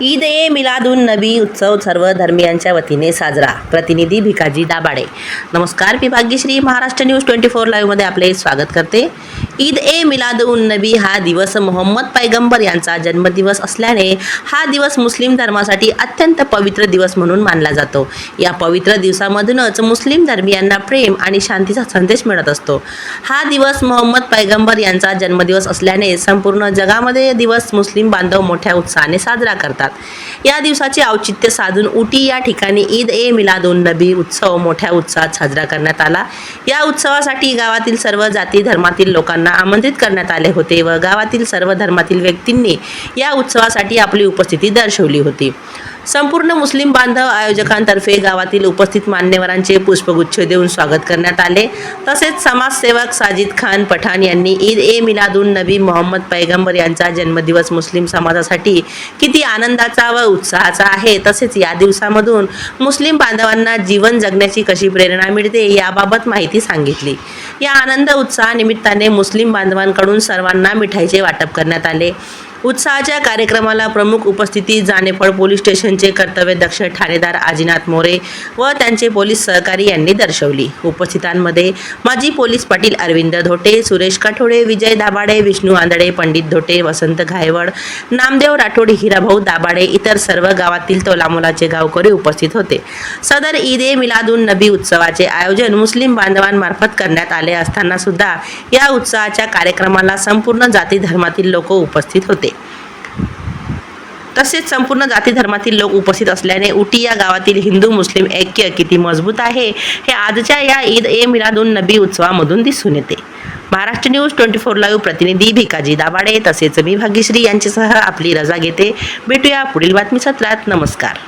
ईद ए मिलादुन नबी उत्सव सर्व धर्मियांच्या वतीने साजरा. प्रतिनिधी भिकाजी दाबाडे नमस्कार मी Bhagyashree Maharashtra news twenty four लाईव्हमध्ये आपले स्वागत करते. ईद ए मिलाद उन नबी हा दिवस मोहम्मद पैगंबर यांचा जन्मदिवस असल्याने हा दिवस मुस्लिम धर्मासाठी अत्यंत पवित्र दिवस म्हणून मानला जातो. या पवित्र दिवसामधूनच मुस्लिम धर्मियांना प्रेम आणि शांतीचा संदेश मिळत असतो. हा दिवस मोहम्मद पैगंबर यांचा जन्मदिवस असल्याने संपूर्ण जगामध्ये दिवस मुस्लिम बांधव मोठ्या उत्साहाने साजरा करतात. या दिवसाचे औचित्य साधून उटी या ठिकाणी ईद ए मिलादुन नबी उत्सव मोठ्या उत्साहात साजरा करण्यात आला. या उत्सवासाठी गावातील सर्व जाती धर्मातील लोकांना आमंत्रित करण्यात आले होते व गावातील सर्व धर्मातील व्यक्तींनी या उत्सवासाठी आपली उपस्थिती दर्शवली होती. संपूर्ण मुस्लिम बांधव आयोजकांतर्फे गावातील उपस्थित मान्यवरांचे पुष्पगुच्छ देऊन स्वागत करण्यात आले. तसेच समाजसेवक साजिद खान पठाण यांनी ईद ए मिलादून नबी मोहम्मद पैगंबर यांचा जन्मदिवस मुस्लिम समाजासाठी किती आनंदाचा व उत्साहाचा आहे. तसेच या दिवसामधून मुस्लिम बांधवांना जीवन जगण्याची कशी प्रेरणा मिळते याबाबत माहिती सांगितली. या आनंद उत्साहानिमित्ताने मुस्लिम बांधवांकडून सर्वांना मिठाईचे वाटप करण्यात आले. उत्साहाच्या कार्यक्रमाला प्रमुख उपस्थिती जानेफळ पोलीस स्टेशनचे कर्तव्यदक्ष ठाणेदार आजीनाथ मोरे व त्यांचे पोलीस सहकारी यांनी दर्शवली. उपस्थितांमध्ये माजी पोलीस पाटील अरविंद धोटे सुरेश काठोडे विजय दाभाडे विष्णू आंधळे पंडित धोटे वसंत घायवड नामदेव राठोड हिराभाऊ दाभाडे इतर सर्व गावातील तोलामोलाचे गावकरी उपस्थित होते. सदर ईद ए मिलादून नबी उत्सवाचे आयोजन मुस्लिम बांधवांमार्फत करण्यात आले असताना सुद्धा या उत्सवाच्या कार्यक्रमाला संपूर्ण जाती धर्मातील लोक उपस्थित होते. तसेच संपूर्ण जाती धर्मातील लोक उपस्थित असल्याने उटी या गावातील हिंदू मुस्लिम ऐक्य किती मजबूत आहे हे आजच्या या ईद ए मिलादून नबी उत्सवामधून दिसून येते. Maharashtra news twenty four live प्रतिनिधी भिकाजी दाभाडे तसेच मी भाग्यश्री यांच्यासह आपली रजा घेते. भेटूया पुढील बातमी सत्रात नमस्कार.